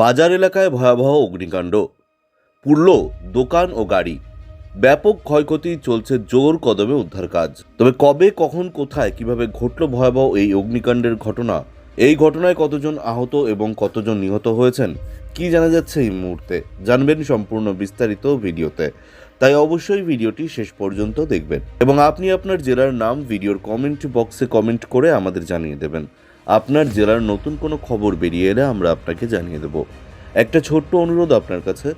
বাজার এলাকায় ভয়াবহ অগ্নিকাণ্ড। পুড়ল দোকান ও গাড়ি। ব্যাপক ক্ষয়ক্ষতি চলছে জোর কদমে উদ্ধার কাজ। তবে কবে, কখন, কোথায়, কীভাবে ঘটল ভয়াবহ এই অগ্নিকাণ্ডের ঘটনা? এই ঘটনায় কতজন আহত এবং কতজন নিহত হয়েছেন? কি জানা যাচ্ছে এই মুহূর্তে? জানবেন সম্পূর্ণ বিস্তারিত ভিডিওতে। তাই অবশ্যই ভিডিওটি শেষ পর্যন্ত দেখবেন এবং আপনি আপনার জেলার নাম, ভিডিওর কমেন্ট বক্সে কমেন্ট করে আমাদের জানিয়ে দেবেন। আপনার জেলার নতুন কোনো খবর বেরিয়ে এলে আমরা আপনাকে জানিয়ে দেব। একটা ছোট্ট অনুরোধ আপনার কাছে।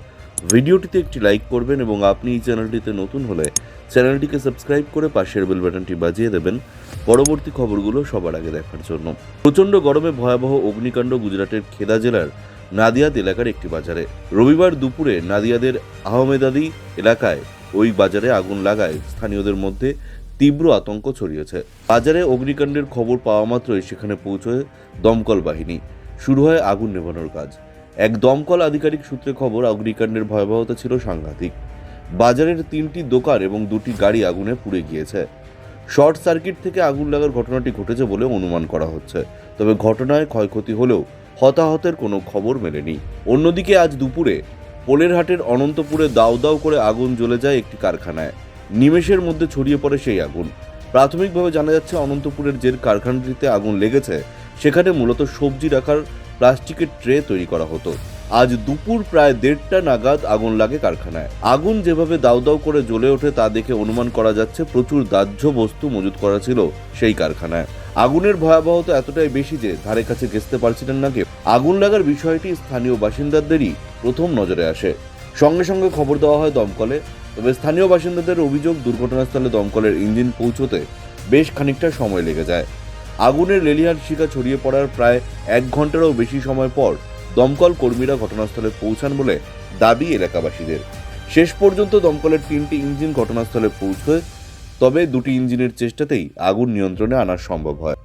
ভিডিওটিতে একটি লাইক করবেন এবং আপনি এই চ্যানেলটিতে নতুন হলে চ্যানেলটিকে সাবস্ক্রাইব করে পাশের বেল বাটনটি বাজিয়ে দেবেন পরবর্তী খবরগুলো সবার আগে দেখার জন্য। প্রচণ্ড গরমে ভয়াবহ অগ্নিকাণ্ড গুজরাটের খেদা জেলার নাদিয়াদ এলাকার একটি বাজারে। রবিবার দুপুরে নাদিয়াদের আহমেদাদি এলাকায় ওই বাজারে আগুন লাগায় স্থানীয়দের মধ্যে তীব্র আতঙ্ক ছড়িয়েছে। বাজারে অগ্নিকাণ্ডের খবর পাওয়া মাত্রই সেখানে পৌঁছয় দমকল বাহিনী। শুরু হয় আগুন নেভানোর কাজ। এক দমকল আধিকারিক সূত্রে খবর, অগ্নিকাণ্ডের ভয়াবহতা ছিল সাংঘাতিক। বাজারের তিনটি দোকান এবং দুটি গাড়ি আগুনে পুড়ে গিয়েছে। শর্ট সার্কিট থেকে আগুন লাগার ঘটনাটি ঘটেছে বলে অনুমান করা হচ্ছে। তবে ঘটনায় ক্ষয়ক্ষতি হলেও হতাহতের কোনো খবর মেলেনি। অন্যদিকে আজ দুপুরে পোলেরহাটের অনন্তপুরে দাউ দাউ করে আগুন জ্বলে যায় একটি কারখানায়। নিমেষের মধ্যে ছড়িয়ে পড়ে সেই আগুন। প্রাথমিকভাবে জানা যাচ্ছে অনন্তপুরের যে কারখানাটিতে আগুন লেগেছে, সেখানে মূলত সবজি রাখার প্লাস্টিকের ট্রে তৈরি করা হতো। আজ দুপুর প্রায় দেড়টা নাগাদ আগুন লাগে কারখানায়। আগুন যেভাবে দাউ দাউ করে জ্বলে ওঠে তা দেখে অনুমান করা যাচ্ছে প্রচুর দাহ্য বস্তু মজুত করা ছিল সেই কারখানায়। আগুনের ভয়াবহতা এতটাই বেশি যে ধারে কাছে ঘেঁচতে পারছিলেন না কেউ। আগুন লাগার বিষয়টি স্থানীয় বাসিন্দাদেরই প্রথম নজরে আসে। সঙ্গে সঙ্গে খবর দেওয়া হয় দমকলে। তবে স্থানীয় বাসিন্দাদের অভিযোগ দুর্ঘটনাস্থলে দমকলের ইঞ্জিন পৌঁছতে বেশ খানিকটা সময় লেগে যায়। আগুনের লেলিহান শিকা ছড়িয়ে পড়ার প্রায় এক ঘন্টারও বেশি সময় পর দমকল কর্মীরা ঘটনাস্থলে পৌঁছান বলে দাবি এলাকাবাসীদের। শেষ পর্যন্ত দমকলের তিনটি ইঞ্জিন ঘটনাস্থলে পৌঁছয় তবে দুটি ইঞ্জিনের চেষ্টাতেই আগুন নিয়ন্ত্রণে আনা সম্ভব হয়।